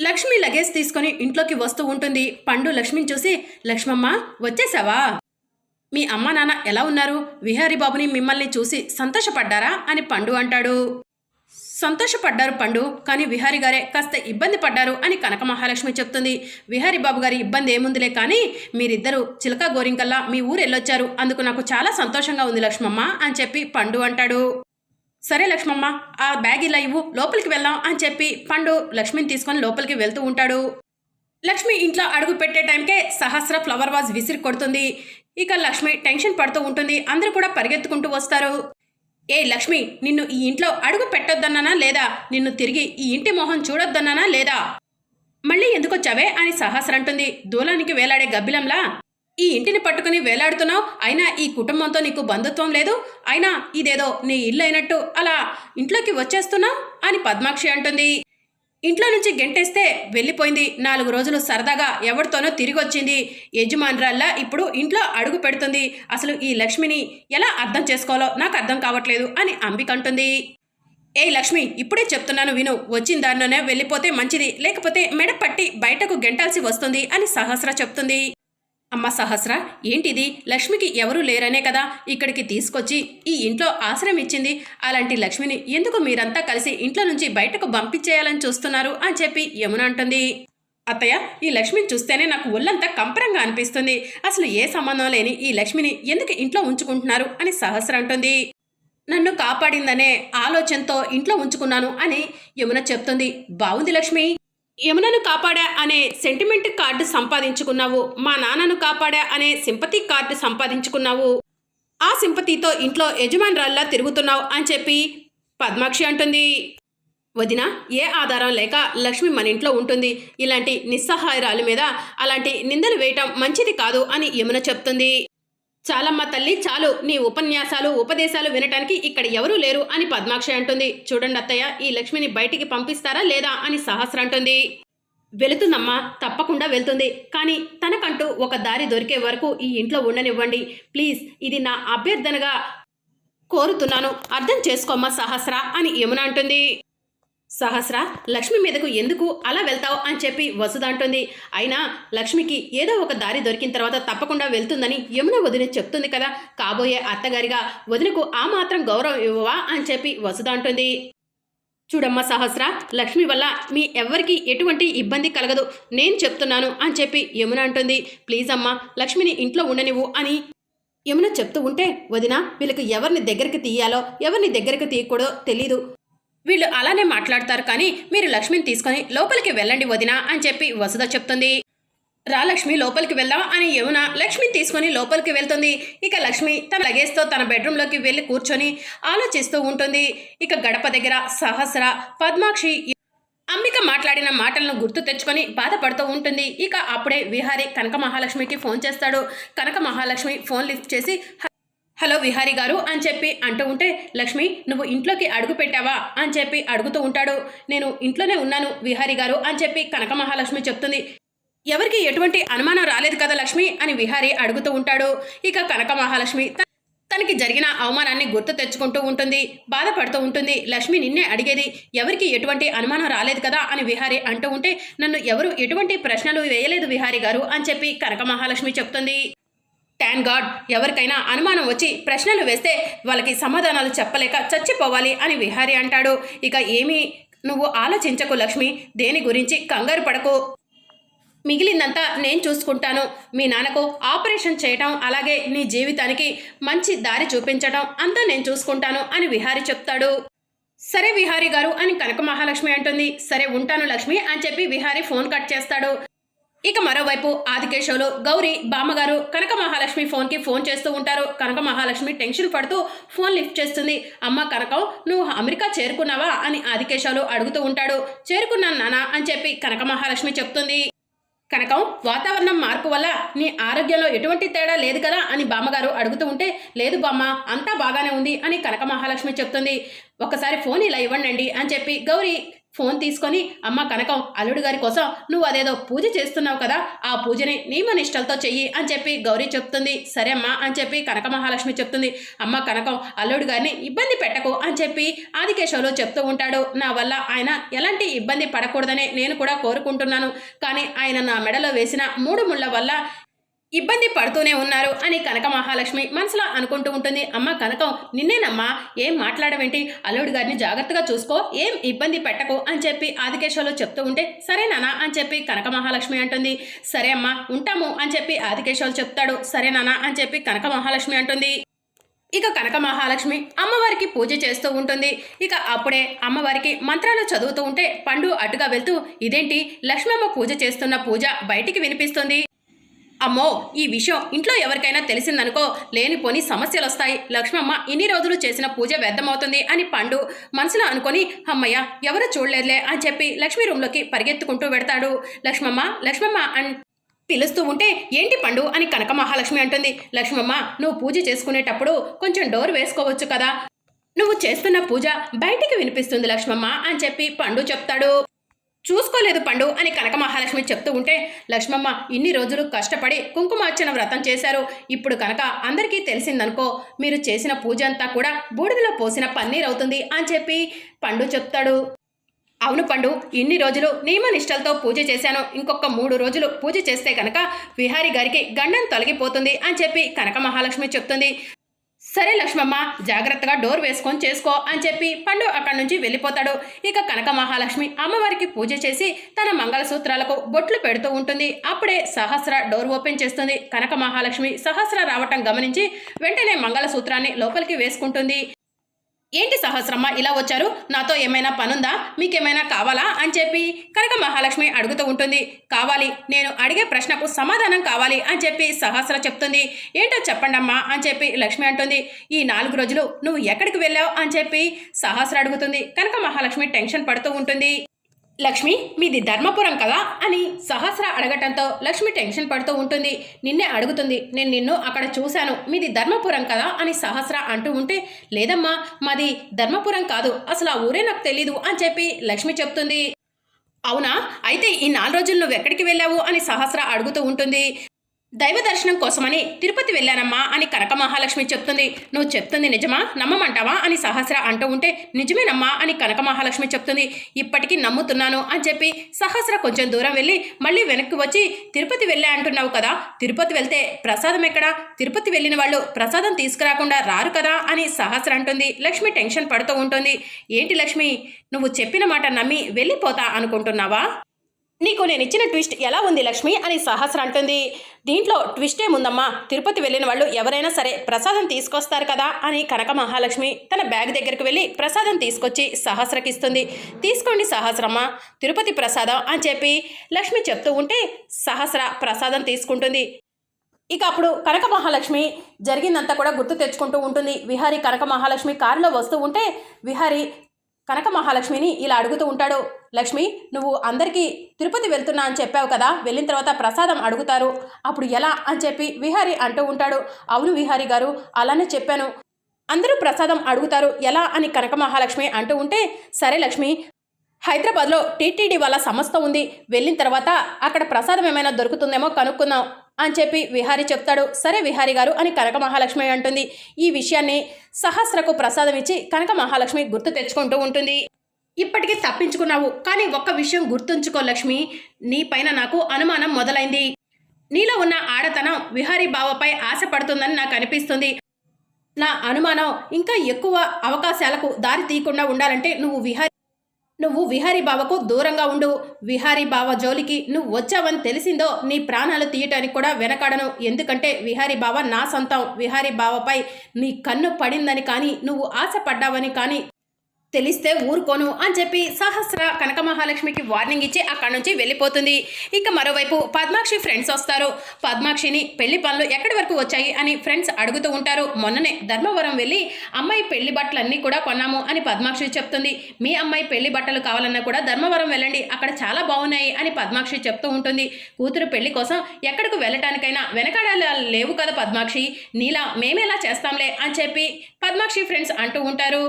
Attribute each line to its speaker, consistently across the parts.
Speaker 1: Lakshmi luggage తీసుకొని ఇంట్లోకి వస్తూ ఉంటుంది. పండు లక్ష్మిని చూసి లక్ష్మమ్మ వచ్చేసావా? మీ అమ్మ నాన్న ఎలా ఉన్నారు? విహారీ బాబుని మిమ్మల్ని చూసి సంతోషపడ్డారా? అని పండు అంటాడు. సంతోషపడ్డారు పండు కానీ విహారి గారే కాస్త ఇబ్బంది పడ్డారు అని కనక మహాలక్ష్మి చెప్తుంది. విహారి బాబు గారి ఇబ్బంది ఏముందిలే కానీ మీరిద్దరూ చిలక గోరింకల్లా మీ ఊరు వెళ్ళొచ్చారు అందుకు నాకు చాలా సంతోషంగా ఉంది లక్ష్మమ్మ అని చెప్పి పండు అంటాడు. సరే లక్ష్మమ్మ ఆ బ్యాగ్ ఇలా ఇవ్వు లోపలికి వెళ్దాం అని చెప్పి పండు లక్ష్మిని తీసుకొని లోపలికి వెళ్తూ ఉంటాడు. లక్ష్మి ఇంట్లో అడుగు పెట్టే టైంకే సహస్ర ఫ్లవర్ వాజ్ విసిరి కొడుతుంది. ఇక లక్ష్మి టెన్షన్ పడుతూ ఉంటుంది. అందరూ కూడా పరిగెత్తుకుంటూ వస్తారు. ఏ లక్ష్మి నిన్ను ఈ ఇంట్లో అడుగు పెట్టొద్దన్నానా లేదా? నిన్ను తిరిగి ఈ ఇంటి మొహం చూడొద్దన్నానా లేదా? మళ్ళీ ఎందుకొచ్చావే? అని సహస్ర అంటుంది. దూలానికి వేలాడే గబ్బిలంలా. ఈ ఇంటిని పట్టుకుని వేలాడుతున్నావు? అయినా ఈ కుటుంబంతో నీకు బంధుత్వం లేదు? అయినా ఇదేదో నీ ఇల్లు అయినట్టు అలా ఇంట్లోకి వచ్చేస్తున్నావు? అని పద్మాక్షి అంటుంది. ఇంట్లో నుంచి గెంటేస్తే వెళ్ళిపోయింది. నాలుగు రోజులు సరదాగా ఎవరితోనో తిరిగి వచ్చింది యజమానురాల్లా ఇప్పుడు ఇంట్లో అడుగు పెడుతుంది. అసలు ఈ లక్ష్మిని ఎలా అర్థం చేసుకోవాలో నాకు అర్థం కావట్లేదు అని అంబిక అంటుంది. ఏ లక్ష్మి ఇప్పుడే చెప్తున్నాను విను. వచ్చిన దారిలోనే వెళ్ళిపోతే మంచిది. లేకపోతే మెడ పట్టి బయటకు గెంటాల్సి వస్తుంది అని సహస్ర చెప్తుంది. అమ్మ సహస్ర ఏంటిది? లక్ష్మికి ఎవరూ లేరనే కదా ఇక్కడికి తీసుకొచ్చి ఈ ఇంట్లో ఆశ్రయం ఇచ్చింది. అలాంటి లక్ష్మిని ఎందుకు మీరంతా కలిసి ఇంట్లో నుంచి బయటకు పంపించేయాలని చూస్తున్నారు అని చెప్పి యమున అంటుంది. అత్తయ్య ఈ లక్ష్మిని చూస్తేనే నాకు ఒళ్ళంతా కంపరంగా అనిపిస్తుంది. అసలు ఏ సంబంధం లేని ఈ లక్ష్మిని ఎందుకు ఇంట్లో ఉంచుకుంటున్నారు అని సహస్ర అంటుంది. నన్ను కాపాడిందనే ఆలోచనతో ఇంట్లో ఉంచుకున్నాను అని యమున చెప్తుంది. బాగుంది లక్ష్మి. యమునను కాపాడా అనే సెంటిమెంట్ కార్డు సంపాదించుకున్నావు మా నాన్నను కాపాడా అనే సింపతి కార్డు సంపాదించుకున్నావు. ఆ సింపతితో ఇంట్లో యజమానురాల్లా తిరుగుతున్నావు అని చెప్పి పద్మాక్షి అంటుంది. వదిన ఏ ఆధారం లేక లక్ష్మి మన ఇంట్లో ఉంటుంది. ఇలాంటి నిస్సహాయరాలి మీద అలాంటి నిందలు వేయటం మంచిది కాదు అని యమున చెప్తుంది. చాలమ్మ తల్లి చాలు. నీ ఉపన్యాసాలు ఉపదేశాలు వినటానికి ఇక్కడ ఎవరూ లేరు అని పద్మాక్షి అంటుంది. చూడండి అత్తయ్య ఈ లక్ష్మిని బయటికి పంపిస్తారా లేదా అని సహస్ర అంటుంది. వెళుతుందమ్మా తప్పకుండా వెళ్తుంది. కానీ తనకంటూ ఒక దారి దొరికే వరకు ఈ ఇంట్లో ఉండనివ్వండి. ప్లీజ్ ఇది నా అభ్యర్థనగా కోరుతున్నాను. అర్థం చేసుకోమ్మా సహస్ర అని యమున అంటుంది. సహస్ర లక్ష్మి మీదకు ఎందుకు అలా వెళ్తావు అని చెప్పి వసుధ అంటుంది. అయినా లక్ష్మికి ఏదో ఒక దారి దొరికిన తర్వాత తప్పకుండా వెళ్తుందని యమున వదిన చెప్తుంది కదా. కాబోయే అత్తగారిగా వదినకు ఆ మాత్రం గౌరవం ఇవ్వవా అని చెప్పి వసుధ అంటుంది. చూడమ్మ సహస్ర లక్ష్మి వల్ల మీ ఎవ్వరికి ఎటువంటి ఇబ్బంది కలగదు. నేను చెప్తున్నాను అని చెప్పి యమున అంటుంది. ప్లీజ్ అమ్మా లక్ష్మిని ఇంట్లో ఉండనివ్వు అని యమున చెప్తూ ఉంటే వదిన వీళ్ళకి ఎవరిని దగ్గరికి తీయాలో ఎవరిని దగ్గరికి తీయకూడదో తెలీదు. వీళ్ళు అలానే మాట్లాడతారు కానీ మీరు లక్ష్మిని తీసుకొని లోపలికి వెళ్ళండి వదినా అని చెప్పి వసుధ చెప్తుంది. రా లక్ష్మి లోపలికి వెళ్దాం అని యమున లక్ష్మిని తీసుకొని లోపలికి వెళ్తుంది. ఇక లక్ష్మి తన లగేజ్తో తన బెడ్రూమ్లోకి వెళ్ళి కూర్చొని ఆలోచిస్తూ ఉంటుంది. ఇక గడప దగ్గర సహస్ర పద్మాక్షి అంబిక మాట్లాడిన మాటలను గుర్తు తెచ్చుకొని బాధపడుతూ ఉంటుంది. ఇక అప్పుడే విహారి కనక మహాలక్ష్మికి ఫోన్ చేస్తాడు. కనక మహాలక్ష్మి ఫోన్ లిఫ్ట్ చేసి హలో విహారీ గారు అని చెప్పి అంటూ ఉంటే లక్ష్మి నువ్వు ఇంట్లోకి అడుగు పెట్టావా? అని చెప్పి అడుగుతూ ఉంటాడు. నేను ఇంట్లోనే ఉన్నాను విహారీ గారు అని చెప్పి కనక మహాలక్ష్మి చెప్తుంది. ఎవరికి ఎటువంటి అనుమానం రాలేదు కదా లక్ష్మి? అని విహారీ అడుగుతూ ఉంటాడు. ఇక కనక మహాలక్ష్మి తనకి జరిగిన అవమానాన్ని గుర్తు తెచ్చుకుంటూ ఉంటుంది. బాధపడుతూ ఉంటుంది. లక్ష్మి నిన్నే అడిగేది ఎవరికి ఎటువంటి అనుమానం రాలేదు కదా? అని విహారి అంటూ ఉంటే నన్ను ఎవరు ఎటువంటి ప్రశ్నలు వేయలేదు విహారీ గారు అని చెప్పి కనక మహాలక్ష్మి చెప్తుంది. ట్యాన్ గాడ్ ఎవరికైనా అనుమానం వచ్చి ప్రశ్నలు వేస్తే వాళ్ళకి సమాధానాలు చెప్పలేక చచ్చిపోవాలి అని విహారీ అంటాడు. ఇక ఏమీ నువ్వు ఆలోచించకు లక్ష్మి దేని గురించి కంగారు పడకు. మిగిలిందంతా నేను చూసుకుంటాను. మీ నాన్నకు ఆపరేషన్ చేయటం అలాగే నీ జీవితానికి మంచి దారి చూపించటం అంతా నేను చూసుకుంటాను అని విహారి చెప్తాడు. సరే విహారీ గారు అని కనక మహాలక్ష్మి అంటుంది. సరే ఉంటాను లక్ష్మి అని చెప్పి విహారీ ఫోన్ కట్ చేస్తాడు. ఇక మరోవైపు ఆదికేశవులు గౌరీ బామ్మగారు కనక మహాలక్ష్మి ఫోన్కి ఫోన్ చేస్తూ ఉంటారు. కనక మహాలక్ష్మి టెన్షన్ పడుతూ ఫోన్ లిఫ్ట్ చేస్తుంది. అమ్మ కనకం నువ్వు అమెరికా చేరుకున్నావా? అని ఆదికేశవులు అడుగుతూ ఉంటాడు. చేరుకున్నాను నానా అని చెప్పి కనక మహాలక్ష్మి చెప్తుంది. కనకం వాతావరణం మార్పు వల్ల నీ ఆరోగ్యంలో ఎటువంటి తేడా లేదు కదా? అని బామ్మగారు అడుగుతూ ఉంటే లేదు బామ్మ అంతా బాగానే ఉంది అని కనక మహాలక్ష్మి చెప్తుంది. ఒక్కసారి ఫోన్ ఇలా ఇవ్వండి అని చెప్పి గౌరీ ఫోన్ తీసుకొని అమ్మ కనకం అల్లుడు గారి కోసం నువ్వు అదేదో పూజ చేస్తున్నావు కదా ఆ పూజని నియమనిష్టలతో చెయ్యి అని చెప్పి గౌరీ చెప్తుంది. సరే అమ్మా అని చెప్పి కనక మహాలక్ష్మి చెప్తుంది. అమ్మ కనకం అల్లుడు గారిని ఇబ్బంది పెట్టకు అని చెప్పి ఆదికేశవులు చెప్తూ ఉంటాడు. నా వల్ల ఆయన ఎలాంటి ఇబ్బంది పడకూడదని నేను కూడా కోరుకుంటున్నాను. కానీ ఆయన నా మెడలో వేసిన మూడు ముళ్ళ వల్ల ఇబ్బంది పడుతూనే ఉన్నారు అని కనక మహాలక్ష్మి మనసులో అనుకుంటూ ఉంటుంది. అమ్మ కనకం నిన్నేనమ్మా? ఏం మాట్లాడవేంటి? అల్లుడు గారిని జాగ్రత్తగా చూసుకో. ఏం ఇబ్బంది పెట్టకు అని చెప్పి ఆదికేశవులు చెప్తూ ఉంటే సరే నానా అని చెప్పి కనక మహాలక్ష్మి అంటుంది. సరే అమ్మా ఉంటాము అని చెప్పి ఆదికేశవులు చెప్తాడు. సరే నానా అని చెప్పి కనక మహాలక్ష్మి అంటుంది. ఇక కనక మహాలక్ష్మి అమ్మవారికి పూజ చేస్తూ ఉంటుంది. ఇక అప్పుడే అమ్మవారికి మంత్రాలు చదువుతూ ఉంటే పండు అటుగా వెళ్తూ ఇదేంటి? లక్ష్మమ్మ పూజ చేస్తున్న పూజ బయటికి వినిపిస్తుంది. అమ్మో ఈ విషయం ఇంట్లో ఎవరికైనా తెలిసిందనుకో లేనిపోని సమస్యలు వస్తాయి లక్ష్మమ్మ ఇన్ని రోజులు చేసిన పూజ వ్యర్థమవుతుంది అని పండు మనసులో అనుకొని అమ్మయ్య ఎవరు చూడలేదులే అని చెప్పి లక్ష్మి రూమ్లోకి పరిగెత్తుకుంటూ పెడతాడు లక్ష్మమ్మ లక్ష్మమ్మ అని పిలుస్తూ ఉంటే ఏంటి పండు? అని కనక మహాలక్ష్మి అంటుంది. లక్ష్మమ్మ నువ్వు పూజ చేసుకునేటప్పుడు కొంచెం డోర్ వేసుకోవచ్చు కదా. నువ్వు చేస్తున్న పూజ బయటికి వినిపిస్తుంది లక్ష్మమ్మ అని చెప్పి పండు చెప్తాడు. చూసుకోలేదు పండు అని కనక మహాలక్ష్మి చెప్తూ ఉంటే లక్ష్మమ్మ ఇన్ని రోజులు కష్టపడి కుంకుమార్చన వ్రతం చేశారు. ఇప్పుడు కనుక అందరికీ తెలిసిందనుకో మీరు చేసిన పూజ అంతా కూడా బూడిదలో పోసిన పన్నీర్ అవుతుంది అని చెప్పి పండు చెప్తాడు. అవును పండు ఇన్ని రోజులు నియమనిష్టలతో పూజ చేశాను. ఇంకొక మూడు రోజులు పూజ చేస్తే కనుక విహారి గారికి గండం తొలగిపోతుంది అని చెప్పి కనక మహాలక్ష్మి చెప్తుంది. సరే లక్ష్మమ్మ జాగ్రత్తగా డోర్ వేసుకొని చేసుకో అని చెప్పి పండు అక్కడి నుంచి వెళ్ళిపోతాడు. ఇక కనక మహాలక్ష్మి అమ్మవారికి పూజ చేసి తన మంగళసూత్రాలకు బొట్లు పెడుతూ ఉంటుంది. అప్పుడే సహస్ర డోర్ ఓపెన్ చేస్తుంది. కనక మహాలక్ష్మి సహస్ర రావటం గమనించి వెంటనే మంగళసూత్రాన్ని లోపలికి వేసుకుంటుంది. ఏంటి సహస్రమ్మ ఇలా వచ్చారు? నాతో ఏమైనా పనుందా? మీకేమైనా కావాలా? అని చెప్పి కనక మహాలక్ష్మి అడుగుతూ ఉంటుంది. కావాలి నేను అడిగే ప్రశ్నకు సమాధానం కావాలి అని చెప్పి సహస్ర చెప్తుంది. ఏంటో చెప్పండమ్మా అని చెప్పి లక్ష్మి అంటుంది. ఈ నాలుగు రోజులు నువ్వు ఎక్కడికి వెళ్ళావు? అని చెప్పి సహస్ర అడుగుతుంది. కనక మహాలక్ష్మి టెన్షన్ పడుతూ ఉంటుంది. లక్ష్మి మీది ధర్మపురం కదా? అని సహస్ర అడగటంతో లక్ష్మి టెన్షన్ పడుతూ ఉంటుంది. నిన్నే అడుగుతుంది నేను నిన్ను అక్కడ చూశాను. మీది ధర్మపురం కదా? అని సహస్ర అంటూ ఉంటే లేదమ్మా మాది ధర్మపురం కాదు. అసలు ఆ ఊరే నాకు తెలీదు అని చెప్పి లక్ష్మి చెప్తుంది. అవునా? అయితే ఈ నాలుగు రోజులు నువ్వు ఎక్కడికి వెళ్ళావు? అని సహస్ర అడుగుతూ ఉంటుంది. దైవ దర్శనం కోసమని తిరుపతి వెళ్ళానమ్మా అని కనక మహాలక్ష్మి చెప్తుంది. నువ్వు చెప్తుంది నిజమా? నమ్మమంటావా? అని సహస్ర అంటూ ఉంటే నిజమేనమ్మా అని కనక మహాలక్ష్మి చెప్తుంది. ఇప్పటికీ నమ్ముతున్నాను అని చెప్పి సహస్ర కొంచెం దూరం వెళ్ళి మళ్ళీ వెనక్కి వచ్చి తిరుపతి వెళ్ళా అంటున్నావు కదా? తిరుపతి వెళ్తే ప్రసాదం ఎక్కడా? తిరుపతి వెళ్ళిన వాళ్ళు ప్రసాదం తీసుకురాకుండా రారు కదా? అని సహస్ర అంటుంది. లక్ష్మి టెన్షన్ పడుతూ ఉంటుంది. ఏంటి లక్ష్మి? నువ్వు చెప్పిన మాట నమ్మి వెళ్ళిపోతా అనుకుంటున్నావా? నీకు నేను ఇచ్చిన ట్విస్ట్ ఎలా ఉంది లక్ష్మి? అని సహస్ర అంటుంది. దీంట్లో ట్విస్ట్ ఏముందమ్మా? తిరుపతి వెళ్ళిన వాళ్ళు ఎవరైనా సరే ప్రసాదం తీసుకొస్తారు కదా అని కనక మహాలక్ష్మి తన బ్యాగ్ దగ్గరికి వెళ్ళి ప్రసాదం తీసుకొచ్చి సహస్రకిస్తుంది తీసుకోండి సహస్రమ్మ తిరుపతి ప్రసాదం అని చెప్పి లక్ష్మి చెప్తూ ఉంటే సహస్ర ప్రసాదం తీసుకుంటుంది. ఇక అప్పుడు కనక మహాలక్ష్మి జరిగిందంతా కూడా గుర్తు తెచ్చుకుంటూ ఉంటుంది. విహారి కనక మహాలక్ష్మి కారులో వస్తూ ఉంటే విహారి కనక మహాలక్ష్మిని ఇలా అడుగుతూ ఉంటాడు. లక్ష్మి నువ్వు అందరికీ తిరుపతి వెళ్తున్నా అని చెప్పావు కదా వెళ్ళిన తర్వాత ప్రసాదం అడుగుతారు. అప్పుడు ఎలా అని చెప్పి విహారి అంటూ ఉంటాడు. అవును విహారి గారు అలానే చెప్పాను. అందరూ ప్రసాదం అడుగుతారు. ఎలా అని కనక మహాలక్ష్మి అంటూ ఉంటే సరే లక్ష్మి హైదరాబాద్లో టీటీడీ వాళ్ళ సంస్థ ఉంది. వెళ్ళిన తర్వాత అక్కడ ప్రసాదం ఏమైనా దొరుకుతుందేమో కనుక్కుందాం అని చెప్పి విహారి చెప్తాడు. సరే విహారి గారు అని కనక మహాలక్ష్మి అంటుంది. ఈ విషయాన్ని సహస్రకు ప్రసాదం ఇచ్చి కనక మహాలక్ష్మి గుర్తు తెచ్చుకుంటూ ఉంటుంది. ఇప్పటికీ తప్పించుకున్నావు. కానీ ఒక్క విషయం గుర్తుంచుకో లక్ష్మి. నీ పైన నాకు అనుమానం మొదలైంది. నీలో ఉన్న ఆడతనం విహారీ బావపై ఆశపడుతుందని నాకు అనిపిస్తుంది. నా అనుమానం ఇంకా ఎక్కువ అవకాశాలకు దారి తీయకుండా ఉండాలంటే నువ్వు విహారీ నువ్వు విహారీ బావకు దూరంగా ఉండు. విహారీ బావ జోలికి నువ్వు వచ్చావని తెలిసిందో నీ ప్రాణాలు తీయటానికి కూడా వెనకాడను. ఎందుకంటే విహారీ బావ నా సొంతం. విహారీ బావపై నీ కన్ను పడిందని కానీ నువ్వు ఆశపడ్డావని కానీ తెలిస్తే ఊరుకోను అని చెప్పి సహస్ర కనక మహాలక్ష్మికి వార్నింగ్ ఇచ్చి అక్కడి నుంచి వెళ్ళిపోతుంది. ఇక మరోవైపు పద్మాక్షి ఫ్రెండ్స్ వస్తారు. పద్మాక్షిని పెళ్ళి పనులు ఎక్కడి వరకు వచ్చాయి అని ఫ్రెండ్స్ అడుగుతూ ఉంటారు. మొన్ననే ధర్మవరం వెళ్ళి అమ్మాయి పెళ్ళి బట్టలన్నీ కూడా కొన్నాము అని పద్మాక్షి చెప్తుంది. మీ అమ్మాయి పెళ్ళి బట్టలు కావాలన్నా కూడా ధర్మవరం వెళ్ళండి. అక్కడ చాలా బాగున్నాయి అని పద్మాక్షి చెప్తూ ఉంటుంది. కూతురు పెళ్ళి కోసం ఎక్కడికి వెళ్ళటానికైనా వెనకాడాలు లేవు కదా పద్మాక్షి. నీలా మేమేలా చేస్తాంలే అని చెప్పి పద్మాక్షి ఫ్రెండ్స్ అంటూ ఉంటారు.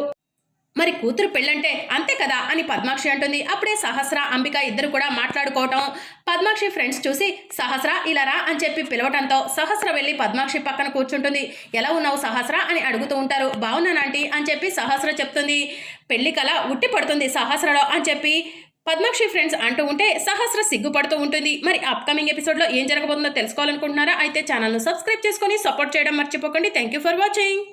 Speaker 1: మరి కూతురు పెళ్ళంటే అంతే కదా అని పద్మాక్షి అంటుంది. అప్పుడే సహస్ర అంబిక ఇద్దరు కూడా మాట్లాడుకోవటం. పద్మాక్షి ఫ్రెండ్స్ చూసి సహస్ర ఇలా రా అని చెప్పి పిలవటంతో సహస్ర వెళ్ళి పద్మాక్షి పక్కన కూర్చుంటుంది. ఎలా ఉన్నావు సహస్ర అని అడుగుతూ ఉంటారు. బాగున్నానంటీ అని చెప్పి సహస్ర చెప్తుంది. పెళ్ళి కళ ఉట్టి పడుతుంది సహస్రలో అని చెప్పి పద్మాక్షి ఫ్రెండ్స్ అంటూ ఉంటే సహస్ర సిగ్గుపడుతూ ఉంటుంది. మరి అప్కమింగ్ ఎపిసోడ్లో ఏం జరగబోతుందో తెలుసుకోవాలనుకుంటున్నారా? అయితే ఛానల్ను సబ్స్క్రైబ్ చేసుకొని సపోర్ట్ చేయడం మర్చిపోకండి. Thank you for watching